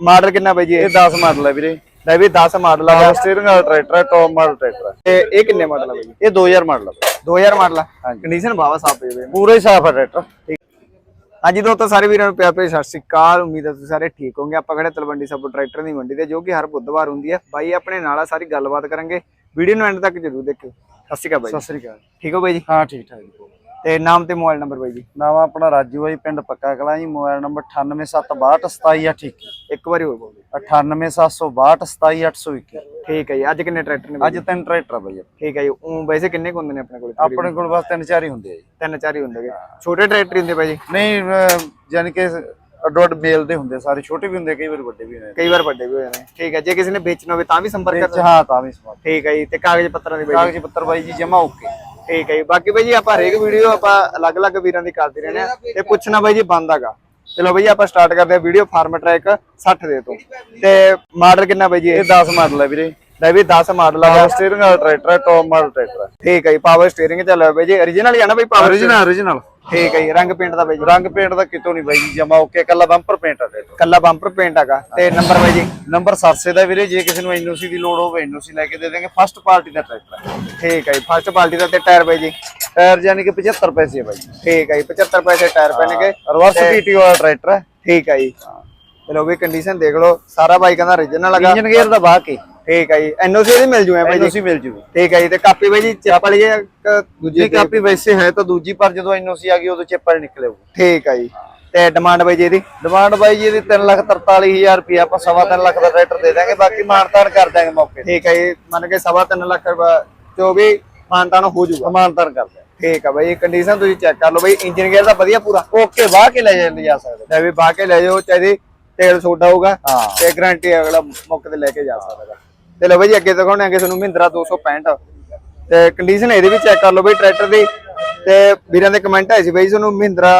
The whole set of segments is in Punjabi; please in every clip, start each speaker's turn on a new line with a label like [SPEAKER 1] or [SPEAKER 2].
[SPEAKER 1] ਮਾਡਲ ਕਿੰਨਾ ਬਾਈ ਜੀ
[SPEAKER 2] ਇਹ?
[SPEAKER 1] ਇਹ
[SPEAKER 2] 10 ਮਾਡਲ ਹੈ ਵੀਰੇ।
[SPEAKER 1] ਲੈ ਵੀ 10 ਮਾਡਲ ਆ।
[SPEAKER 2] ਸਟੀਅਰਿੰਗ ਵਾਲਾ ਟਰੈਕਟਰ ਹੈ ਟੌਪ ਮਾਡਲ ਟਰੈਕਟਰ ਹੈ
[SPEAKER 1] ਤੇ ਇਹ ਕਿੰਨੇ ਮਾਡਲ ਆ ਬਾਈ
[SPEAKER 2] ਇਹ 2000 ਮਾਡਲ ਹੈ
[SPEAKER 1] 2000 ਮਾਡਲ ਆ। ਕੰਡੀਸ਼ਨ ਬਾਵਾ ਸਾਫ਼ ਪਈ ਹੋਈ
[SPEAKER 2] ਪੂਰਾ ਹੀ ਸਾਫ਼ ਹੈ ਟਰੈਕਟਰ
[SPEAKER 1] ਹਾਂਜੀ ਦੋਸਤੋ ਸਾਰੇ ਵੀਰਾਂ ਨੂੰ ਪਿਆਰ ਭਰੀ ਸਤਿ ਸ਼੍ਰੀ ਅਕਾਲ। ਉਮੀਦ ਹੈ ਤੁਸੀਂ ਸਾਰੇ ਠੀਕ ਹੋਵੋਗੇ। ਆਪਾਂ ਖੜੇ ਤਲਵੰਡੀ ਸਾਬੋ ਟਰੈਕਟਰ ਦੀ ਮੰਡੀ ਤੇ ਜੋ ਕਿ ਹਰ ਬੁੱਧਵਾਰ ਹੁੰਦੀ ਹੈ ਬਾਈ ਆਪਣੇ ਨਾਲ ਆ ਸਾਰੀ ਗੱਲਬਾਤ ਕਰਾਂਗੇ। ਵੀਡੀਓ ਨੂੰ ਐਂਡ ਤੱਕ ਜਰੂਰ ਦੇਖਿਓ। ਸਤਿ ਸ਼੍ਰੀ ਅਕਾਲ ਬਾਈ
[SPEAKER 2] ਸਤਿ। ਸ੍ਰੀ ਅਕਾਲ।
[SPEAKER 1] ਠੀਕ ਹੋ ਬਾਈ ਜੀ?
[SPEAKER 2] ਹਾਂ ਠੀਕ ਠਾਕ ਜੀ।
[SPEAKER 1] ਤੇ ਨਾਮ ਤੇ ਮੋਬਾਈਲ ਨੰਬਰ ਬਾਈ ਜੀ।
[SPEAKER 2] ਨਾਮ ਆਪਣਾ ਰਾਜੂ ਹੈ ਜੀ ਪਿੰਡ ਪੱਕਾ ਕਲਾਂ ਜੀ ਮੋਬਾਈਲ ਨੰਬਰ 9872622721
[SPEAKER 1] ਇੱਕ। ਵਾਰੀ ਹੋਰ ਬੋਲੋ
[SPEAKER 2] 9872622721
[SPEAKER 1] ਠੀਕ ਹੈ ਜੀ ਅੱਜ ਕਿੰਨੇ ਟਰੈਕਟਰ ਨੇ
[SPEAKER 2] ਅੱਜ ਤਿੰਨ ਟਰੈਕਟਰ ਬਈ
[SPEAKER 1] ਠੀਕ ਹੈ ਜੀ ਉਹ ਵੈਸੇ ਕਿੰਨੇ ਕੁ ਹੁੰਦੇ ਨੇ ਆਪਣੇ ਕੋਲ?
[SPEAKER 2] ਆਪਣੇ ਕੋਲ ਬਸ ਤਿੰਨ ਚਾਰ ਹੀ ਹੁੰਦੇ ਆ ਜੀ।
[SPEAKER 1] ਤਿੰਨ ਚਾਰ ਹੀ ਹੁੰਦੇ। ਛੋਟੇ ਟਰੈਕਟਰ ਹੀ ਹੁੰਦੇ ਬਾਈ ਜੀ?
[SPEAKER 2] ਨਹੀਂ ਯਾਨੀ ਕਿ ਅੱਡੋ ਅੱਡ ਮੇਲ ਦੇ ਹੁੰਦੇ ਸਾਰੇ ਛੋਟੇ ਵੀ ਹੁੰਦੇ ਕਈ ਵਾਰ ਵੱਡੇ ਵੀ ਹੁੰਦੇ
[SPEAKER 1] ਕਈ ਵਾਰ ਵੱਡੇ ਵੀ ਹੋਏ ਨੇ। ਠੀਕ ਹੈ ਜੇ ਕਿਸੇ ਨੇ ਵੇਚਣਾ ਹੋਵੇ ਤਾਂ ਵੀ ਸੰਪਰਕ ਕਰ।
[SPEAKER 2] ਹਾਂ ਤਾਂ ਵੀ
[SPEAKER 1] ਠੀਕ ਹੈ ਜੀ ਤੇ ਕਾਗਜ਼ ਪੱਤਰਾਂ ਦੀ ਬਾਈ
[SPEAKER 2] ਕਾਗਜ਼ ਪੱਤਰ ਬਾਈ ਜੀ ਜਮਾ ਓਕੇ।
[SPEAKER 1] ਠੀਕ ਹੈ ਜੀ। ਬਾਕੀ ਬਾਈ ਜੀ ਆਪਾਂ ਹਰੇਕ ਵੀਡੀਓ ਆਪਾਂ ਅਲੱਗ-ਅਲੱਗ ਵੀਰਾਂ ਦੀ ਕਰਦੇ ਰਹਿੰਦੇ ਆ ਤੇ ਪੁੱਛਣਾ ਬਾਈ ਜੀ ਬੰਦਾਗਾ ਚਲੋ ਬਾਈ ਆਪਾਂ ਸਟਾਰਟ ਕਰਦੇ ਆ ਵੀਡੀਓ ਫਾਰਮ ਟਰੈਕ 60 ਦੇ ਤੋਂ। ਤੇ ਮਾਡਲ ਕਿੰਨਾ ਬਾਈ ਜੀ
[SPEAKER 2] ਇਹ?
[SPEAKER 1] ਇਹ
[SPEAKER 2] 10 ਮਾਡਲ ਹੈ ਵੀਰੇ।
[SPEAKER 1] ਲੈ ਵੀ 10 ਮਾਡਲ ਆ।
[SPEAKER 2] ਸਟੀਅਰਿੰਗ ਵਾਲਾ ਟਰੈਕਟਰ ਹੈ ਟੌਪ ਮਾਡਲ ਟਰੈਕਟਰ
[SPEAKER 1] ਠੀਕ ਹੈ ਜੀ ਪਾਵਰ ਸਟੀਅਰਿੰਗ ਚੱਲਿਆ ਬਾਈ ਜੀ। origignal ਹੀ ਆ ਨਾ ਬਾਈ ਪਾਵਰ
[SPEAKER 2] origignal origignal
[SPEAKER 1] ਠੀਕ ਹੈ ਜੀ ਰੰਗ ਪੇਂਟ ਦਾ ਬਾਈ ਜੀ।
[SPEAKER 2] ਰੰਗ ਪੇਂਟ ਦਾ ਕਿਤੋਂ ਨਹੀਂ ਬਾਈ ਜੀ ਜਮਾ ਓਕੇ ਕੱਲਾ ਬੰਪਰ ਪੇਂਟ ਆ ਟਰੈਕਟਰ
[SPEAKER 1] ਕੱਲਾ ਬੰਪਰ ਪੇਂਟ ਹੈਗਾ। ਤੇ ਨੰਬਰ ਬਾਈ ਜੀ?
[SPEAKER 2] ਨੰਬਰ ਸਰਸੇ ਦਾ ਵੀਰੇ ਜੇ ਕਿਸੇ ਨੂੰ ਐਨਓਸੀ ਦੀ ਲੋੜ ਹੋਵੇ ਐਨਓਸੀ ਲੈ ਕੇ ਦੇ ਦੇਣਗੇ। ਫਸਟ ਪਾਰਟੀ ਦਾ ਟਰੈਕਟਰ
[SPEAKER 1] ਠੀਕ ਹੈ ਜੀ ਫਸਟ ਪਾਰਟੀ ਦਾ ਤੇ ਟਾਇਰ ਬਾਈ ਜੀ।
[SPEAKER 2] ਟਾਇਰ ਯਾਨੀ ਕਿ 75 ਪੈਸੇ ਹੈ ਬਾਈ
[SPEAKER 1] ਠੀਕ ਹੈ ਜੀ 75 ਪੈਸੇ ਟਾਇਰ ਪੈਣਗੇ।
[SPEAKER 2] ਰਿਵਰਸ ਪੀਟੀਓ ਵਾਲਾ ਟਰੈਕਟਰ ਹੈ।
[SPEAKER 1] ਠੀਕ ਹੈ ਜੀ। ਚਲੋ ਵੀ ਕੰਡੀਸ਼ਨ ਦੇਖ ਲਓ। ਸਾਰਾ ਬਾਈ ਕਹਿੰਦਾ origignal ਹੈਗਾ।
[SPEAKER 2] ਇੰਜਨ ਗੇਅਰ ਦਾ ਬਾਹ ਕੇ?
[SPEAKER 1] ਠੀਕ ਹੈ ਜੀ ਐਨਓਸੀ ਇਹਦੀ ਮਿਲ ਜੂ ਐ ਬਾਈ ਜੀ?
[SPEAKER 2] ਐਨਓਸੀ ਮਿਲ ਜੂਗੀ
[SPEAKER 1] ਠੀਕ ਹੈ ਜੀ ਤੇ ਕਾਪੀ ਬਾਈ ਜੀ ਚਿੱਪ ਵਾਲੀ ਹੈ ਦੂਜੀ
[SPEAKER 2] ਕਾਪੀ ਵੈਸੇ ਹੈ ਤਾਂ ਦੂਜੀ ਪਰ ਜਦੋਂ ਐਨਓਸੀ ਆ ਗਈ ਉਦੋਂ ਚਿੱਪ ਵਾਲੀ ਨਿਕਲੇ
[SPEAKER 1] ਠੀਕ ਹੈ ਜੀ ਤੇ ਡਿਮਾਂਡ ਬਾਈ ਜੀ ਇਹਦੀ?
[SPEAKER 2] ਡਿਮਾਂਡ ਬਾਈ ਜੀ ਇਹਦੀ 343000 ਰੁਪਏ ਆਪਾਂ ਸਵਾ ਤਿੰਨ ਲੱਖ ਦਾ ਟਰੈਕਟਰ ਦੇ ਦਾਂਗੇ ਬਾਕੀ ਮਾਨਤਾਨ ਕਰ ਦਾਂਗੇ ਮੌਕੇ
[SPEAKER 1] ਠੀਕ ਹੈ ਜੀ ਮੰਨ ਕੇ ਸਵਾ ਤਿੰਨ ਲੱਖ ਰੁਪਏ ਜੋ ਵੀ ਮਾਨਤਾਨ ਹੋ ਜਾਊਗਾ।
[SPEAKER 2] ਮਾਨਤਾਨ ਕਰ ਦਾਂਗੇ
[SPEAKER 1] ਠੀਕ ਹੈ ਬਾਈ ਕੰਡੀਸ਼ਨ ਤੁਸੀਂ ਚੈੱਕ ਕਰ ਲਓ ਬਾਈ ਇੰਜਨ ਗੇਅਰ ਦਾ ਵਧੀਆ ਪੂਰਾ।
[SPEAKER 2] ਓਕੇ ਬਾਹ ਕੇ ਲੈ ਜਾ ਸਕਦੇ।
[SPEAKER 1] ਲੈ ਵੀ ਬਾਹ ਕੇ ਲੈ ਜਾਓ ਚਾਹੀਦੀ ਤੇਲ ਸੋਡਾ ਹੋਊਗਾ। ਤੇ ਗਾਰੰਟੀ ਅਗਲਾ ਮੌਕੇ ਤੇ ਲੈ ਕੇ ਜਾ ਸਕਦਾ। ਤੇ ਲਓ ਬਾਈ ਜੀ ਅੱਗੇ ਦਿਖਾਉਣੇ ਅੱਗੇ ਤੁਹਾਨੂੰ ਮਹਿੰਦਰਾ 265 ਤੇ ਕੰਡੀਸ਼ਨ ਇਹਦੀ ਵੀ ਚੈੱਕ ਕਰ ਲਓ ਬਾਈ ਟਰੈਕਟਰ ਦੀ। ਤੇ ਵੀਰਾਂ ਦੇ ਕਮੈਂਟ ਆਏ ਸੀ ਬਾਈ ਤੁਹਾਨੂੰ ਮਹਿੰਦਰਾ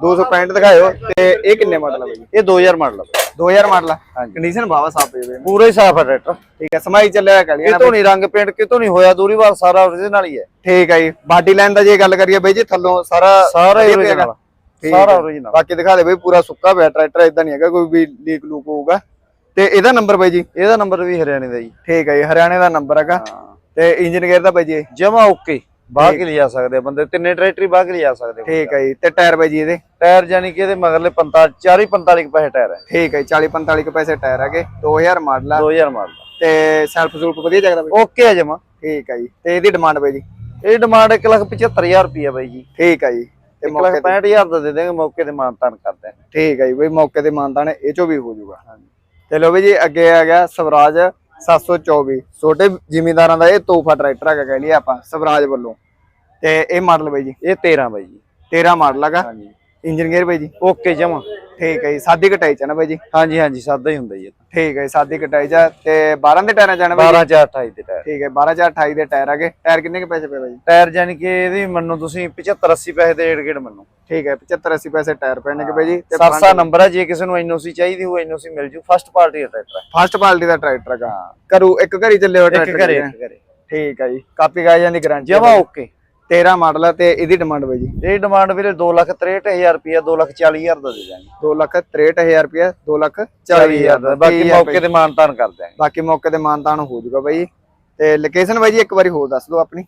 [SPEAKER 1] 265 ਦਿਖਾਇਓ। ਤੇ ਇਹ ਕਿੰਨੇ ਮਾਡਲ ਆ ਬਾਈ
[SPEAKER 2] ਇਹ 2000 ਮਾਡਲ ਆ
[SPEAKER 1] 2000 ਮਾਡਲ ਆ। ਕੰਡੀਸ਼ਨ ਬਾਵਾ ਸਾਫ਼ ਹੈ
[SPEAKER 2] ਪੂਰਾ ਹੀ ਸਾਫ਼ ਹੈ ਟਰੈਕਟਰ
[SPEAKER 1] ਠੀਕ ਹੈ ਸਮਾਈ ਚੱਲਿਆ ਕਾਲੀਆਂ
[SPEAKER 2] ਕਿਤੋਂ ਨਹੀਂ ਰੰਗ ਪੇਂਟ ਕਿਤੋਂ ਨਹੀਂ ਹੋਇਆ ਦੂਰੀ ਵਾਰ ਸਾਰਾ origignal ਹੀ ਹੈ।
[SPEAKER 1] ਠੀਕ ਹੈ ਜੀ। ਬਾਡੀ ਲਾਈਨ ਦਾ ਜੇ ਗੱਲ ਕਰੀਏ ਬਾਈ ਜੀ ਥੱਲੋਂ ਸਾਰਾ
[SPEAKER 2] ਸਾਰਾ ਹੀ।
[SPEAKER 1] ਠੀਕ
[SPEAKER 2] ਸਾਰਾ
[SPEAKER 1] ਹੈ।
[SPEAKER 2] original
[SPEAKER 1] ਬਾਕੀ ਦਿਖਾ ਦੇ ਬਾਈ ਪੂਰਾ ਸੁੱਕਾ ਪਿਆ ਟਰੈਕਟਰ ਇਦਾਂ ਨਹੀਂ ਹੈਗਾ ਕੋਈ ਵੀ ਲੀਕ ਲੂਕ ਹੋਊਗਾ। ਤੇ ਇਹਦਾ ਨੰਬਰ ਬਾਈ ਜੀ
[SPEAKER 2] ਇਹਦਾ ਨੰਬਰ ਵੀ ਹਰਿਆਣੇ ਦਾ ਜੀ।
[SPEAKER 1] ਠੀਕ ਹੈ ਜੀ ਹਰਿਆਣੇ ਦਾ ਨੰਬਰ ਹੈਗਾ। ਤੇ ਇੰਜਨ ਗੇਅਰ ਦਾ ਬਾਈ ਜੀ।
[SPEAKER 2] ਜਮਾ ਓਕੇ। ਬਾਹ ਕੇ ਲਿਜਾ ਸਕਦੇ ਆ ਬੰਦੇ? ਤਿੰਨੇ ਟਰੈਕਟਰ ਬਾਹ ਕੇ ਲਿਜਾ ਸਕਦੇ ਆ।
[SPEAKER 1] ਠੀਕ ਹੈ ਜੀ ਤੇ ਟਾਇਰ ਬਾਈ ਜੀ ਇਹਦੇ?
[SPEAKER 2] ਟਾਇਰ ਜਾਨੀ ਕਿ ਇਹਦੇ ਮਗਰਲੇ 45 4 ਹੀ 45 ਕੁ ਪੈਸੇ ਟਾਇਰ ਹੈ
[SPEAKER 1] ਠੀਕ ਹੈ 40 45 ਕੁ ਪੈਸੇ ਟਾਇਰ ਹੈਗੇ 2000 ਮਾਡਲ ਆ।
[SPEAKER 2] 2000 ਮਾਡਲ।
[SPEAKER 1] ਤੇ ਸੈਲਫ ਸੂਲਫ ਵਧੀਆ ਜਗਦਾ ਬਾਈ
[SPEAKER 2] ਓਕੇ ਹੈ ਜਮਾ।
[SPEAKER 1] ਠੀਕ ਹੈ ਜੀ ਤੇ ਇਹਦੀ ਡਿਮਾਂਡ ਬਾਈ ਜੀ?
[SPEAKER 2] ਇਹ ਡਿਮਾਂਡ 175000 ਰੁਪਏ ਬਾਈ ਜੀ।
[SPEAKER 1] ਠੀਕ ਹੈ ਜੀ ਤੇ ਮੌਕੇ ਤੇ
[SPEAKER 2] 165000 ਦਾ ਦੇ ਦੇਂਗੇ ਮੌਕੇ ਤੇ ਮਾਨਤਾਨ ਕਰਦੇ ਆ
[SPEAKER 1] ਠੀਕ ਹੈ ਜੀ ਬਈ ਮੌਕੇ ਤੇ ਮਾਨਤਾ ਨੇ ਇਹ ਚੋਂ ਵੀ ਹੋ ਜਾਊਗਾ। ਚਲੋ ਬਈ ਜੀ ਅੱਗੇ ਆ ਗਿਆ ਸਵਰਾਜ 724 ਛੋਟੇ ਜ਼ਿਮੀਂਦਾਰਾਂ ਦਾ ਇਹ ਤੋਹਫਾ ਟਰੈਕਟਰ ਹੈਗਾ ਕਹਿ ਲਈਏ ਆਪਾਂ ਸਵਰਾਜ ਵੱਲੋਂ। ਤੇ ਇਹ ਮਾਡਲ ਬਈ ਜੀ?
[SPEAKER 2] ਇਹ 13 ਬਾਈ ਜੀ।
[SPEAKER 1] 13 ਮਾਡਲ ਹੈਗਾ।
[SPEAKER 2] ਹਾਂਜੀ।
[SPEAKER 1] ਇੰਜਨ ਗੇਅਰ ਬਈ ਜੀ?
[SPEAKER 2] ਓਕੇ ਜਮਾ।
[SPEAKER 1] ਠੀਕ ਹੈ ਜੀ ਸਾਦੀ ਕਟਾਈ ਚ ਨਾ ਬਈ ਜੀ?
[SPEAKER 2] ਹਾਂਜੀ ਹਾਂਜੀ ਸਾਦਾ ਹੀ ਹੁੰਦਾ ਜੀ।
[SPEAKER 1] ਠੀਕ ਹੈ ਸਾਦੀ ਕਟਾਈ ਚ ਤੇ 12 ਦੇ ਟਾਇਰਾਂ ਆਣਾ ਬਈ
[SPEAKER 2] 12 4 28 ਦੇ ਟਾਇਰ।
[SPEAKER 1] ਠੀਕ ਹੈ 12 ਜਾਂ 28 ਦੇ ਟਾਇਰ ਹੈਗੇ। ਟਾਇਰ ਕਿੰਨੇ ਕੇ ਪੈਸੇ ਪਏ ਬਈ ਜੀ?
[SPEAKER 2] ਟਾਇਰ ਜਾਨੀ ਕਿ ਇਹਦੀ ਮੰਨੋ ਤੁਸੀਂ 75 80 ਪੈਸੇ ਦੇ ਏਡ ਗੇੜ ਮੰਨੋ।
[SPEAKER 1] ਠੀਕ ਹੈ 75 80 ਪੈਸੇ ਟਾਇਰ ਪੈਣੇ ਕਿ ਬਈ ਜੀ? ਤੇ
[SPEAKER 2] ਸਰਸਾ ਨੰਬਰ ਹੈ ਜੇ ਕਿਸੇ ਨੂੰ ਐਨਓਸੀ ਚਾਹੀਦੀ ਹੋ ਐਨਓਸੀ ਮਿਲ ਜੂ। ਫਸਟ ਪਾਰਟੀ ਦਾ ਟਰੈਕਟਰ ਹੈ
[SPEAKER 1] ਫਸਟ ਕੁਆਲਿਟੀ ਦਾ ਟਰੈਕਟਰ ਹੈਗਾ। ਕਰੂ ਇੱਕ ਘਰੀ ਚੱਲੇ ਹੋ ਟਰੈਕਟਰ।
[SPEAKER 2] ਇੱਕ ਘਰੇ
[SPEAKER 1] ਠੀਕ ਹੈ ਜੀ ਕਾਪੀ ਕਾਗਜ਼ਾਂ ਦੀ ਗਾਰੰਟੀ
[SPEAKER 2] ਜਮਾ ਓਕੇ।
[SPEAKER 1] 13 ਮਾਡਲ ਹੈ ਤੇ ਇਹਦੀ ਡਿਮਾਂਡ ਬਈ ਜੀ।
[SPEAKER 2] ਇਹ ਡਿਮਾਂਡ ਵੀਰੇ 263000 ਰੁਪਏ 240000 ਦਾ ਦੇ ਦਾਂਗੇ
[SPEAKER 1] 2 ਲੱਖ 63000 ਰੁਪਏ 2 ਲੱਖ
[SPEAKER 2] 40000 ਦਾ। ਬਾਕੀ ਮੌਕੇ ਤੇ ਮਾਨਤਾਨ ਕਰ ਦਾਂਗੇ
[SPEAKER 1] ਬਾਕੀ ਮੌਕੇ ਤੇ ਮਾਨਤਾਨ ਹੋ ਜਾਊਗਾ ਬਾਈ। ਤੇ ਲੋਕੇਸ਼ਨ ਬਾਈ ਜੀ ਇੱਕ ਵਾਰੀ ਹੋਰ ਦੱਸ ਦਿਓ ਆਪਣੀ।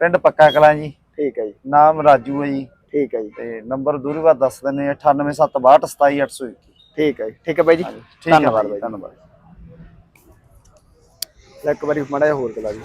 [SPEAKER 2] ਪਿੰਡ ਪੱਕਾ ਕਲਾਂ ਜੀ।
[SPEAKER 1] ਠੀਕ ਹੈ ਜੀ।
[SPEAKER 2] ਨਾਮ ਰਾਜੂ ਹੈ ਜੀ।
[SPEAKER 1] ਠੀਕ ਹੈ ਜੀ।
[SPEAKER 2] ਤੇ ਨੰਬਰ ਦੂਰੀ ਬਾਅਦ ਦੱਸ ਦਿੰਦੇ ਆ 9872627821
[SPEAKER 1] ਠੀਕ ਹੈ ਜੀ। ਠੀਕ ਹੈ ਬਾਈ ਜੀ। ਧੰਨਵਾਦ
[SPEAKER 2] ਬਾਈ ਧੰਨਵਾਦ।
[SPEAKER 1] ਲੈ ਇੱਕ ਵਾਰੀ ਮਾੜਾ ਹੋਰ ਕਰਾ ਜੀ।